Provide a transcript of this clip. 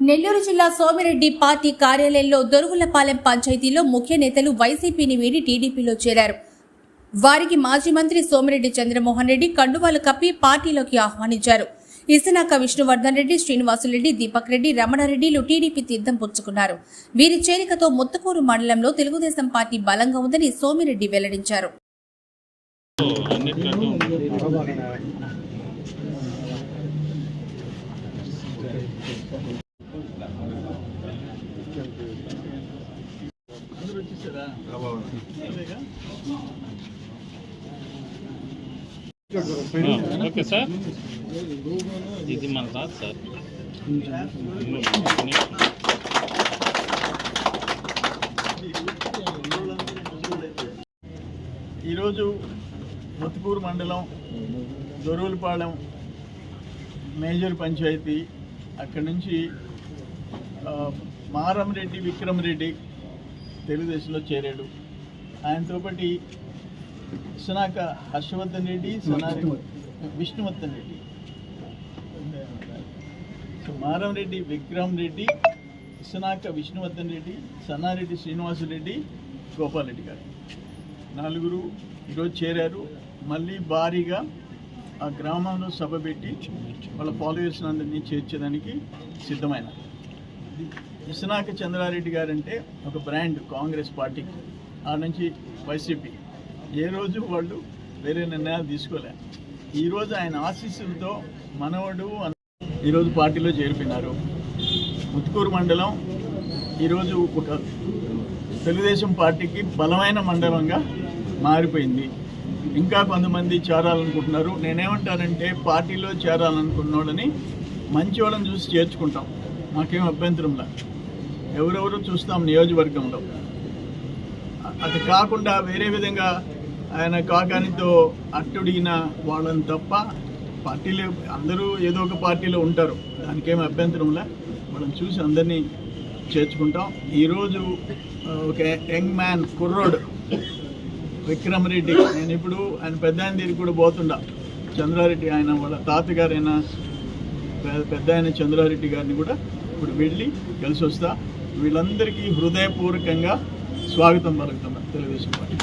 నెల్లూరు జిల్లా సోమిరెడ్డి పార్టీ కార్యాలయంలో దొరుగులపాలెం పంచాయతీలో ముఖ్య నేతలు వైసీపీని వీడి టీడీపీలో చేరారు. వారికి మాజీ మంత్రి సోమిరెడ్డి చంద్రమోహన్ రెడ్డి కండువాలు కప్పి పార్టీలోకి ఆహ్వానించారు. ఇసనాక విష్ణువర్ధన్ రెడ్డి శ్రీనివాసులరెడ్డి దీపక్ రెడ్డి రమణారెడ్డిలు టీడీపీ తీర్థం పుచ్చుకున్నారు. వీరి చేరికతో ముత్తకూరు మండలంలో తెలుగుదేశం పార్టీ బలంగా ఉందని సోమిరెడ్డి వెల్లడించారు. Okay sir. ఇది మన రాదు సార్. ఈరోజు ముత్తుకూరు మండలం దొరువులపాలెం మేజర్ పంచాయతీ. అక్కడి నుంచి మారంరెడ్డి విక్రమ్ రెడ్డి తెలుగుదేశంలో చేరాడు. ఆయనతో పాటు సునాక హర్షవర్ధన్ రెడ్డి సనారి విష్ణువర్ధన్ రెడ్డి. సో మారంరెడ్డి విక్రమ్ రెడ్డి సునాక విష్ణువర్ధన్ రెడ్డి సన్నారెడ్డి శ్రీనివాసరెడ్డి గోపాల్ రెడ్డి గారు. నలుగురు ఈరోజు చేరారు. మళ్ళీ భారీగా ఆ గ్రామంలో సభ పెట్టి వాళ్ళ ఫాలోయర్స్ అందరినీ చేర్చేదానికి సిద్ధమైన ఇసనాక చంద్రారెడ్డి గారంటే ఒక బ్రాండ్ కాంగ్రెస్ పార్టీకి ఆ నుంచి వైసీపీ. ఏ రోజు వాళ్ళు వేరే నిర్ణయాలు తీసుకోలే. ఈరోజు ఆయన ఆశీస్సులతో మనవడు ఈరోజు పార్టీలో చేరిపోయినారు. ముత్తుకూరు మండలం ఈరోజు ఒక తెలుగుదేశం పార్టీకి బలమైన మండలంగా మారిపోయింది. ఇంకా కొంతమంది చేరాలనుకుంటున్నారు. నేనేమంటానంటే పార్టీలో చేరాలనుకున్నోళ్ళని మంచి వాళ్ళని చూసి చేర్చుకుంటాం. మాకేం అభ్యంతరంలా ఎవరెవరు చూస్తాం నియోజకవర్గంలో. అది కాకుండా వేరే విధంగా ఆయన కాకానితో అట్టుడిగిన వాళ్ళని తప్ప పార్టీలో అందరూ ఏదో ఒక పార్టీలో ఉంటారు. దానికేం అభ్యంతరంలా వాళ్ళని చూసి అందరినీ చేర్చుకుంటాం. ఈరోజు ఒక యంగ్ మ్యాన్ కుర్రోడు విక్రమ్ రెడ్డి. నేను ఇప్పుడు ఆయన పెద్ద ఆయన దగ్గరికి కూడా పోతుండా. చంద్రారెడ్డి ఆయన వాళ్ళ తాతగారైన పెద్ద ఆయన చంద్రారెడ్డి గారిని కూడా ఇప్పుడు వెళ్ళి కలిసి వస్తా వీళ్ళందరికీ హృదయపూర్వకంగా స్వాగతం పలుకుతున్నాను తెలుగుదేశం పార్టీ.